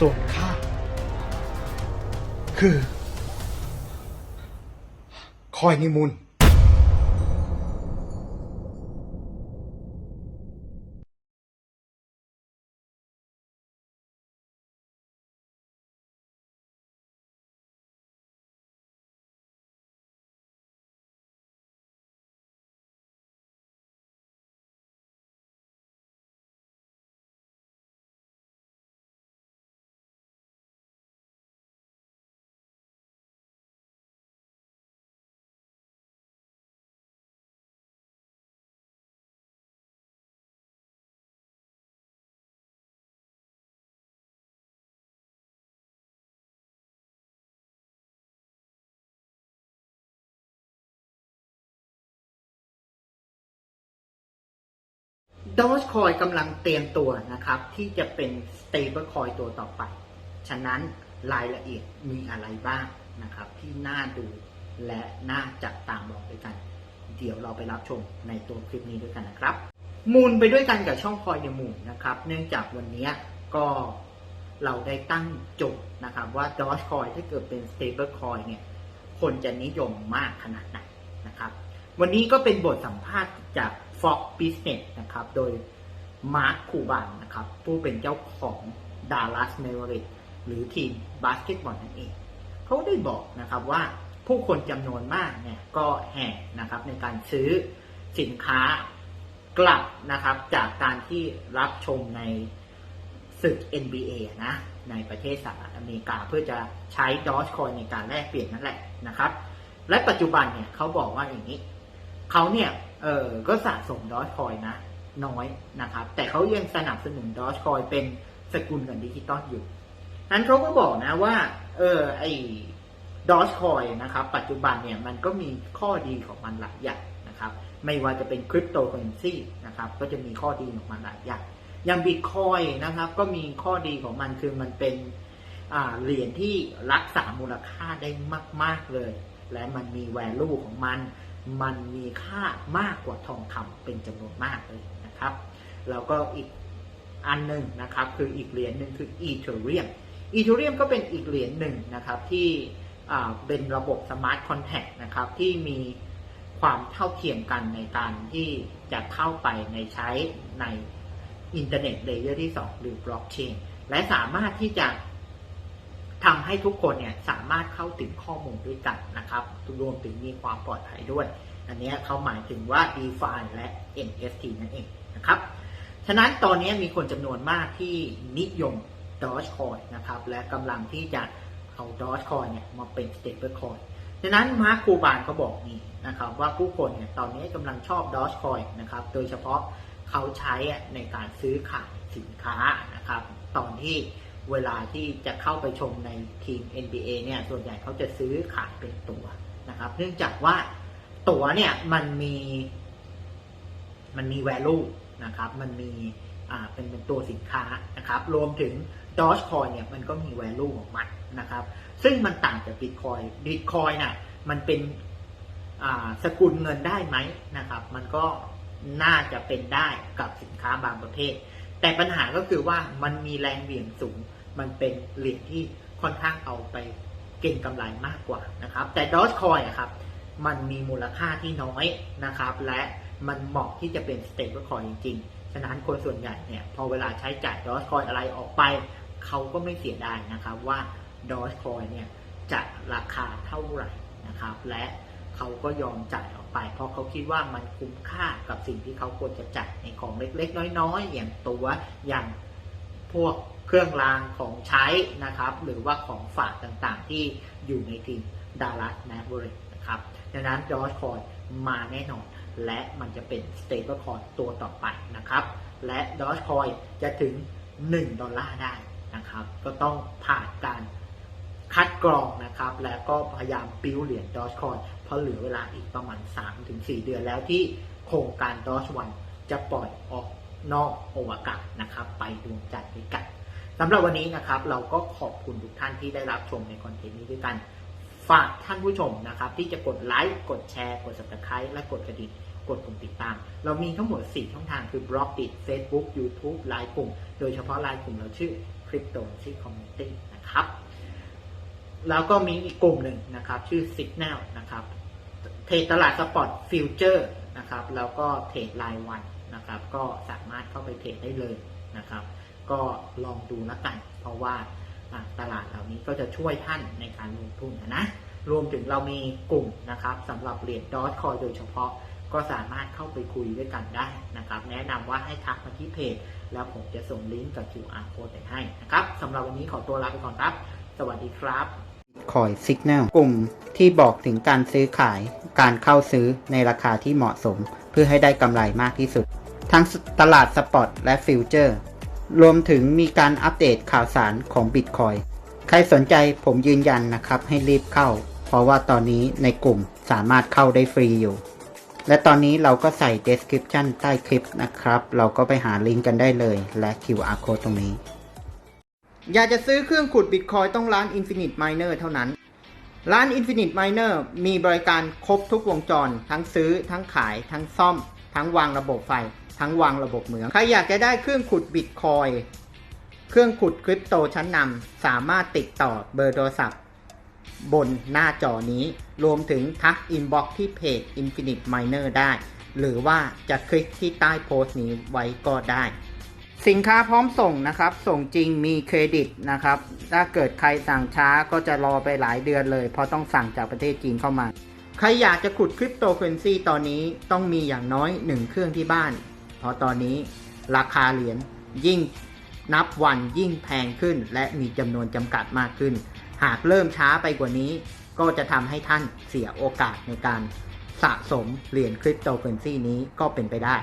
ส่วนข้าคือ คอยนิมุน ดอ g คอยกำลังเตรียมตัวนะครับ ที่จะเป็น stable coin ตัวต่อไป ฉะนั้นรายละเอียดมีอะไรบ้างนะครับ ที่น่าดูและน่าจับตามองด้วยกัน เดี๋ยวเราไปรับชมในตัวคลิปนี้ด้วยกันนะครับ มูลไปด้วยกันกับช่องคอยเดมูลนะครับ เนื่องจากวันนี้ก็เราได้ตั้งโจทย์นะครับ ว่าดอ g คอยถ้าเกิดเป็น stable coin เนี่ยคนจะนิยมมากขนาดไหนนะครับ วันนี้ก็เป็นบทสัมภาษณ์จาก Fox Business นะครับ โดยมาร์คคูบานนะครับ ผู้เป็นเจ้าของ Dallas m a v e r i c k หรือทีมบาสเกตบอลนั่นเอง เขาได้บอกนะครับว่าผู้คนจำนวนมากเนี่ยก็แห่นะครับในการซื้อสินค้ากลับนะครับ จากการที่รับชมในศึก NBA นะในประเทศสหรัฐอเมริกาเพื่อจะใช้ดอ g คอยในการแลกเปลี่ยนนั่นแหละนะครับ และปัจจุบันเนี่ยเขาบอกว่าอย่างนี้ เขาเนี่ยเออก็สะสมดอ g คอยนะ น้อยนะครับ แต่เขายังสนับสนุนดอ g คอยเป็นสกุลเงินดิจิตอลอยู่ นั้นเขาก็บอกนะว่า เออไอ้ดอ g คอยนะครับ ปัจจุบันเนี่ยมันก็มีข้อดีของมันหลายอย่างนะครับ ไม่ว่าจะเป็นคริปโตเคอเรนซีนะครับ ก็จะมีข้อดีของมันหลายอย่าง อย่างบิตคอยนะครับ ก็มีข้อดีของมันคือมันเป็นเหรียญที่รักษามูลค่าได้มาก ๆเลย และมันมีแวลูของมัน มันมีค่ามากกว่าทองคำเป็นจำนวนมากเลยนะครับแล้วก็อีกอันหนึ่งนะครับคืออีกเหรียญหนึ่งคืออีเทเรียมอีเทเรียมก็เป็นอีกเหรียญหนึ่งนะครับที่เป็นระบบสมาร์ทคอนแท็กนะครับที่มีความเท่าเทียมกันในการที่จะเข้าไปในใช้ในอินเทอร์เน็ตเลเยอร์ที่ 2 หรือบล็อกเชนและสามารถที่จะ ทำให้ทุกคนเนี่ยสามารถเข้าถึงข้อมูลด้วยกันนะครับรวมถึงมีความปลอดภัยด้วย อันนี้เขาหมายถึงว่า DeFi และ NFT นั่นเองนะครับ ฉะนั้นตอนนี้มีคนจำนวนมากที่นิยม Dogecoin นะครับ และกำลังที่จะเอา Dogecoin เนี่ยมาเป็น Stablecoin ฉะนั้นมาร์คคูบานเขาบอกนี่นะครับว่าผู้คนเนี่ยตอนนี้กำลังชอบ Dogecoin นะครับ โดยเฉพาะเขาใช้ในการซื้อขายสินค้านะครับ ตอนที่ เวลาที่จะเข้าไปชมในทีม NBA เนี่ยส่วนใหญ่เขาจะซื้อขายเป็นตัวนะครับ เนื่องจากว่าตั๋วเนี่ยมันมีมันมี value นะครับ มันมีอ่าเป็นเป็นตัวสินค้านะครับ รวมถึง Dogecoin เนี่ยมันก็มี value ของมันนะครับ ซึ่งมันต่างจาก Bitcoin Bitcoin น่ะมันเป็นอ่าสกุลเงินได้ไหมนะครับ มันก็น่าจะเป็นได้กับสินค้าบางประเภท แต่ปัญหาก็คือว่ามันมีแรงเหวี่ยงสูง มันเป็นเหรียญที่ค่อนข้างเอาไปเก็งกำไรมากกว่านะครับ แต่ Dogecoin อะครับมันมีมูลค่าที่น้อยนะครับ และมันเหมาะที่จะเป็น stable coin จริงๆ ฉะนั้นคนส่วนใหญ่เนี่ยพอเวลาใช้จ่าย Dogecoin อะไรออกไป เขาก็ไม่เสียดายนะครับว่า Dogecoin เนี่ยจะราคาเท่าไหร่นะครับ และเขาก็ยอมจ่ายออกไป เพราะเขาคิดว่ามันคุ้มค่ากับสิ่งที่เขาควรจะจ่ายในของเล็กๆ น้อยๆ อย่างตัวอย่างพวก เครื่องรางของใช้นะครับ หรือว่าของฝากต่างๆ ที่อยู่ในทีม Dallas Mavericks นะครับดังนั้น Dogecoin มาแน่นอน และมันจะเป็น stablecoin ตัวต่อไปนะครับ และ Dogecoin จะถึง 1 ดอลลาร์ได้นะครับ ก็ต้องผ่านการคัดกรองนะครับ และก็พยายามปิ้วเหรียญ Dogecoin เพราะเหลือเวลาอีกประมาณ 3-4 เดือนแล้วที่โครงการ Doge One จะปล่อยออกนอกอวกาศนะครับ ไปดวงจันทร์ด้วยกัน สำหรับวันนี้นะครับ เราก็ขอบคุณทุกท่านที่ได้รับชมในคอนเทนต์นี้ด้วยกัน ฝากท่านผู้ชมนะครับ ที่จะกดไลค์กดแชร์ กด subscribe และกดกระดิ่งกดปุ่มติดตาม เรามีทั้งหมด 4 ช่องทางคือบล็อกดิ Facebook YouTube ไลน์กลุ่ม โดยเฉพาะไลน์กลุ่มเราชื่อ Cryptocurrency Community นะครับ แล้วก็มีอีกกลุ่มหนึ่งนะครับ ชื่อ Signal นะครับ เทรดตลาดสปอตฟิวเจอร์นะครับ แล้วก็เทรดรายวันนะครับ ก็สามารถเข้าไปเทรดได้เลยนะครับ ก็ลองดูแล้วกัน เพราะว่าตลาดเหล่านี้ก็จะช่วยท่านในการลงทุนนะรวมถึงเรามีกลุ่มนะครับสำหรับเหรียญดอทคอยโดยเฉพาะก็สามารถเข้าไปคุยด้วยกันได้นะครับ แนะนำว่าให้ทักมาที่เพจ แล้วผมจะส่งลิงก์กับ QR code ไปให้นะครับสำหรับวันนี้ขอตัวลาไปก่อนครับ สวัสดีครับคอยสิกแนลกลุ่มที่บอกถึงการซื้อขาย การเข้าซื้อในราคาที่เหมาะสม เพื่อให้ได้กำไรมากที่สุด ทั้งตลาดสปอตและฟิวเจอร์ รวมถึงมีการอัปเดตข่าวสารของ Bitcoin ใครสนใจผมยืนยันนะครับให้รีบเข้า เพราะว่าตอนนี้ในกลุ่มสามารถเข้าได้ฟรีอยู่ และตอนนี้เราก็ใส่ description ใต้คลิปนะครับ เราก็ไปหาลิงก์กันได้เลย และ QR code ตรงนี้ อยากจะซื้อเครื่องขุด Bitcoin ต้องร้าน Infinite Miner เท่านั้น ร้าน Infinite Miner มีบริการครบทุกวงจร ทั้งซื้อ ทั้งขาย ทั้งซ่อม ทั้งวางระบบไฟ ทั้งวางระบบเหมือง ใครอยากจะได้เครื่องขุด Bitcoin เครื่องขุดคริปโตชั้นนำสามารถติดต่อเบอร์โทรศัพท์ บนหน้าจอนี้ รวมถึงทักอินบ็อกที่เพจ Infinite Miner ได้ หรือว่าจะคลิกที่ใต้โพสต์นี้ไว้ก็ได้ สินค้าพร้อมส่งนะครับ ส่งจริงมีเครดิตนะครับ ถ้าเกิดใครสั่งช้าก็จะรอไปหลายเดือนเลย เพราะต้องสั่งจากประเทศจีนเข้ามา ใครอยากจะขุดคริปโตเคอเรนซีตอนนี้ต้องมีอย่างน้อย 1 เครื่องที่บ้าน เพราะตอนนี้ราคาเหรียญยิ่งนับวันยิ่งแพงขึ้น และมีจำนวนจำกัดมากขึ้น หากเริ่มช้าไปกว่านี้ก็จะทำให้ท่านเสียโอกาสในการสะสมเหรียญคริปโตเคอเรนซีนี้ก็เป็นไปได้